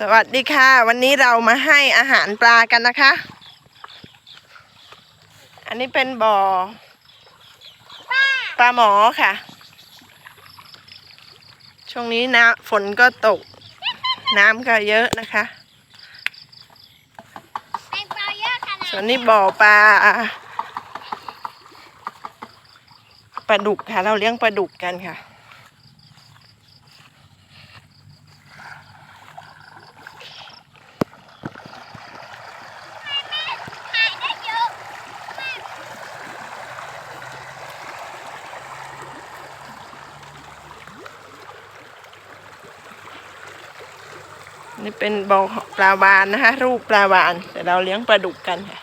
สวัสดีค่ะ วันนี้เรามาให้อาหารปลากันนะคะ อันนี้เป็นบ่อปลาหมอค่ะ ช่วงนี้น้ำฝนก็ตก น้ำก็เยอะนะคะแตงกวาเยอะขนาดส่วนนี้บ่อปลาปลาดุกค่ะ เราเลี้ยงปลาดุกกันค่ะ ถ่ายได้เยอะมาก นี่เป็นบ่อปลาวานนะคะ รูปปลาวานแต่เราเลี้ยงปลาดุกกันค่ะ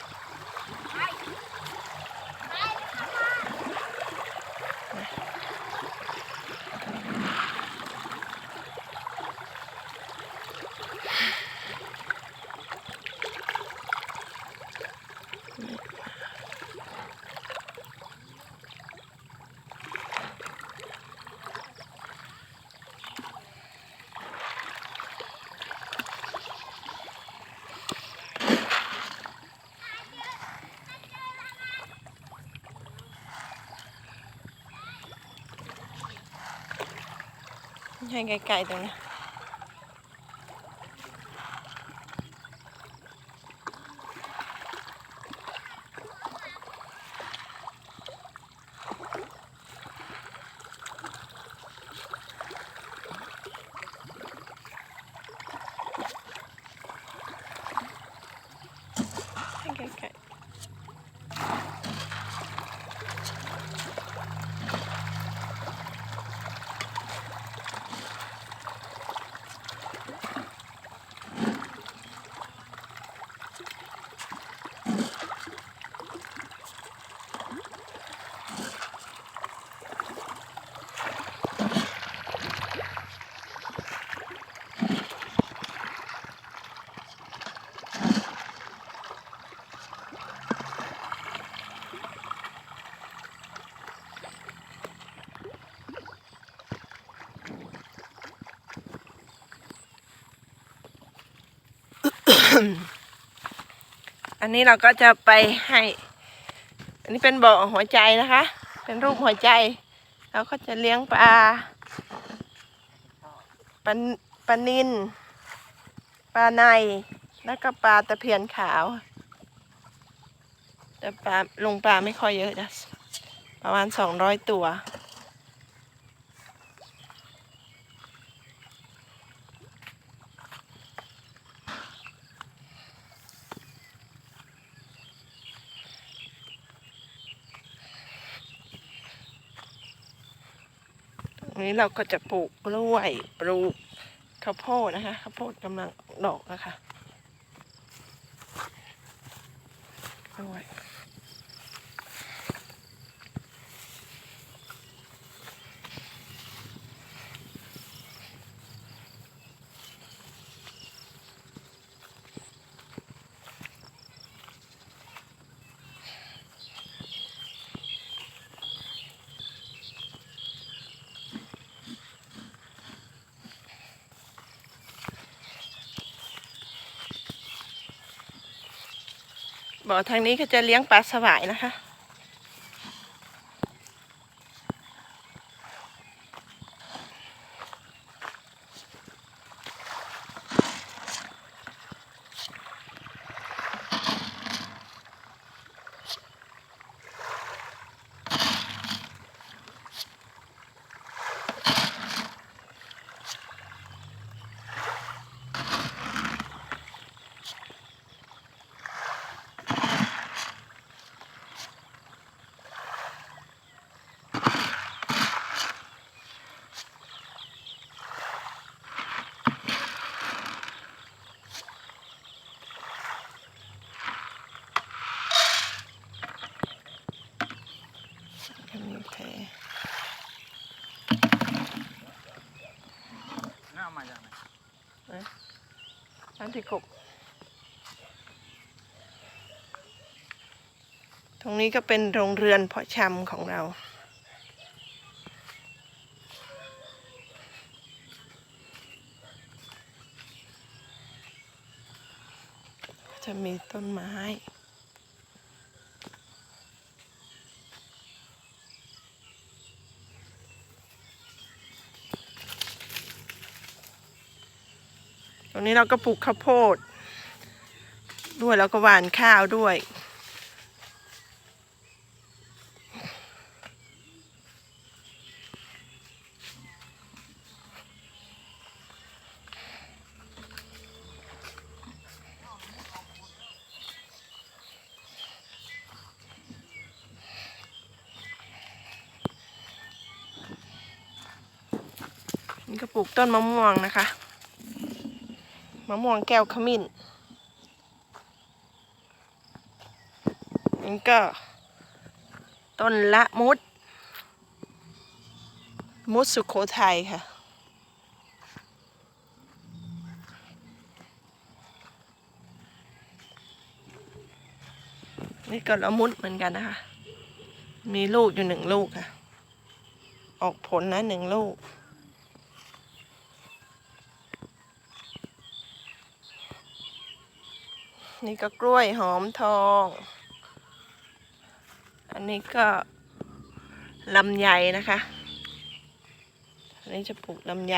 ให้ไกลๆตรงนี้ อันนี้เราก็จะไปให้ อันนี้เป็นบ่อหัวใจนะคะ เป็นรูปหัวใจ เราก็จะเลี้ยงปลาปลาปลานินปลาในแล้วก็ปลาตะเพียนขาว แต่ปลาลงปลาไม่ค่อยเยอะจ้ะประมาณสองร้อยตัว นี้เราก็จะปลูกกล้วยปลูกข้าวโพดนะคะข้าวโพดกำลังดอกนะคะกล้วย บ่อทางนี้เขาจะเลี้ยงปลาสวายนะคะ โอเคน่าเอามาจากไหนร้านที่กบตรงนี้ก็เป็นโรงเรือนเพาะชำของเราจะมีต้นไม้ รงนี้เราก็ปลูกข้าวโพด ด้วยแล้วก็หว่านข้าวด้วย นี่ก็ปลูกต้นมะม่วงนะคะ มะม่วงแก้วขมิ้นนี่ก็ ต้นละมุด มุดสุขโขทัยค่ะ นี่ก็ละมุดเหมือนกันนะคะ มีลูกอยู่หนึ่งลูกค่ะ ออกผลนะหนึ่งลูก นี่ก็กล้วยหอมทอง อันนี้ก็ลำไยนะคะ อันนี้จะปลูกลำไย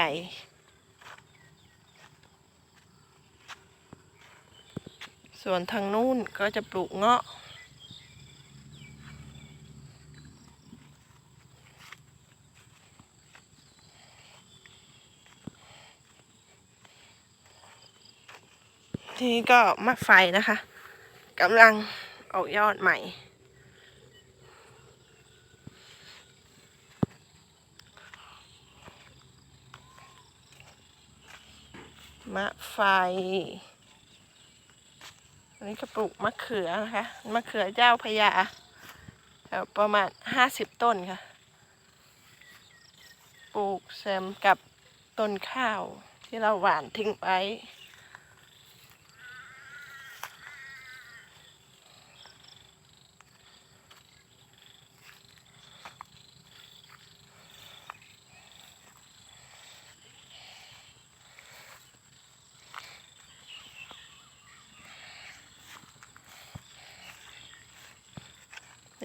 ส่วนทางนู้นก็จะปลูกเงาะ ทีนี้ก็มะไฟนะคะกำลังออกยอดใหม่ มะไฟ อันนี้ก็ปลูกมะเขือนะคะ มะเขือเจ้าพระยาแถวประมาณห้าสิบต้นค่ะ ปลูกแซมกับต้นข้าวที่เราหว่านทิ้งไว้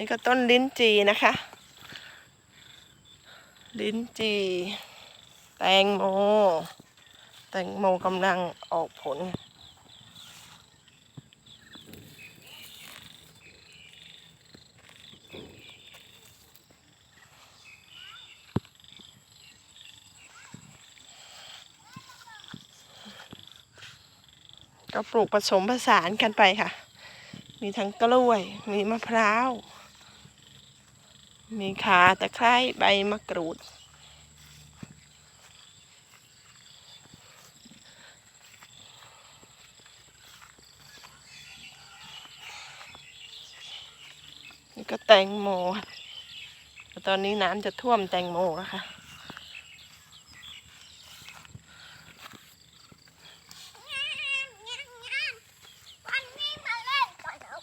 นี่ก็ต้นลิ้นจีนะคะ ลิ้นจี แตงโม แตงโมกำลังออกผล ก็ปลูกผสมผสานกันไปค่ะ มีทั้งกล้วย มีมะพร้าว มีขาตะไคร้ใบมะกรูด นี่ก็แตงโมค่ะแต่ตอนนี้น้ำจะท่วมแตงโมแล้วค่ะวันนี้มาเล่นก่อนครับ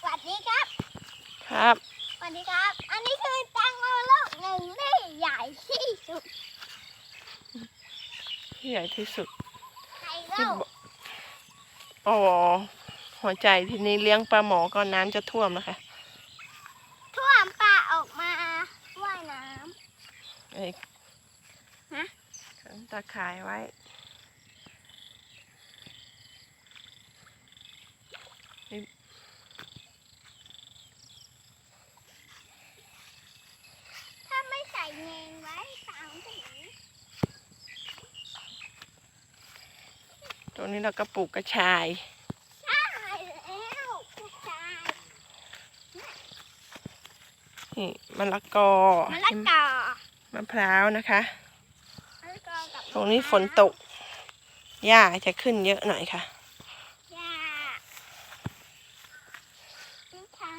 สวัส ดีครับครับสวัสดีครับ อันนี้คือแตงโมลูกหนึ่งที่ใหญ่ที่สุดที่ใหญ่ที่สุดในโลที่กบอ๋อหัวใจทีนี้เลี้ยงปลาหมอก็น้ำจะท่วมนะคะ ท่วมปลาออกมาว่ายน้ไอ้ฮะขังตาข่ายไว้ำถ้าไม่ใส่เงงไว้ปลามันจะหนี ตรง นี้เราก็ปลูกกระชายใช่แล้วผู้ชายนี่มะละกอมะละกอมะพร้าวนะคะมะละกอกับตรงนี้ฝนตกหญ้าจะขึ้นเยอะหน่อยค่ะ ยาลูกเท้า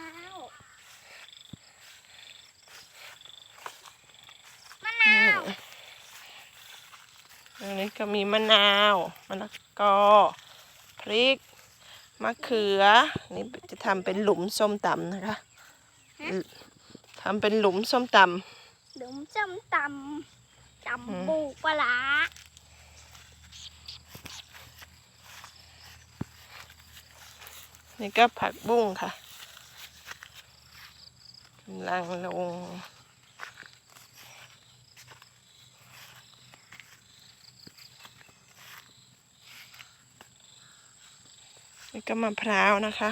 มะนาว ตรงนี้ก็มีมะนาวมะละกอพริกมะเขือ นี่จะทำเป็นหลุมส้มตำนะคะทำเป็นหลุมส้มตหลุมจำตำจำปูปลาร้านี่ก็ผักบุ้งค่ะกำลังลง ก็มะพร้าวนะคะ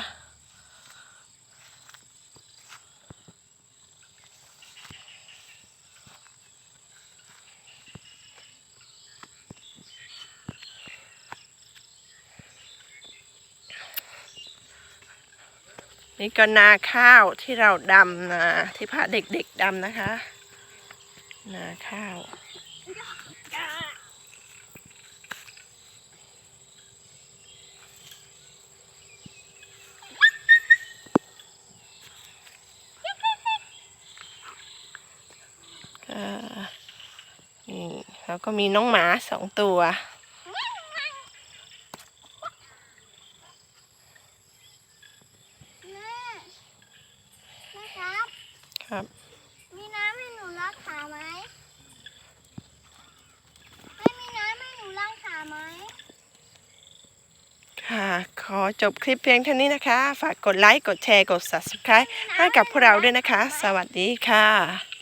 นี่ก็นาข้าวที่เราดำนาที่พาเด็กๆดำนะคะ นาข้าว ก็นี่ แล้วก็มีน้องหมาสองตัว แม่แม่ครับ ครับ มีน้ำให้หนูล้างขาไหมไม่มีน้ำให้หนูล้างขาไหม ค่ะ ขอจบคลิปเพียงเท่านี้นะคะ ฝากกดไลค์ กดแชร์ กด subscribe ให้กับพวกเราด้วยนะคะ สวัสดีค่ะ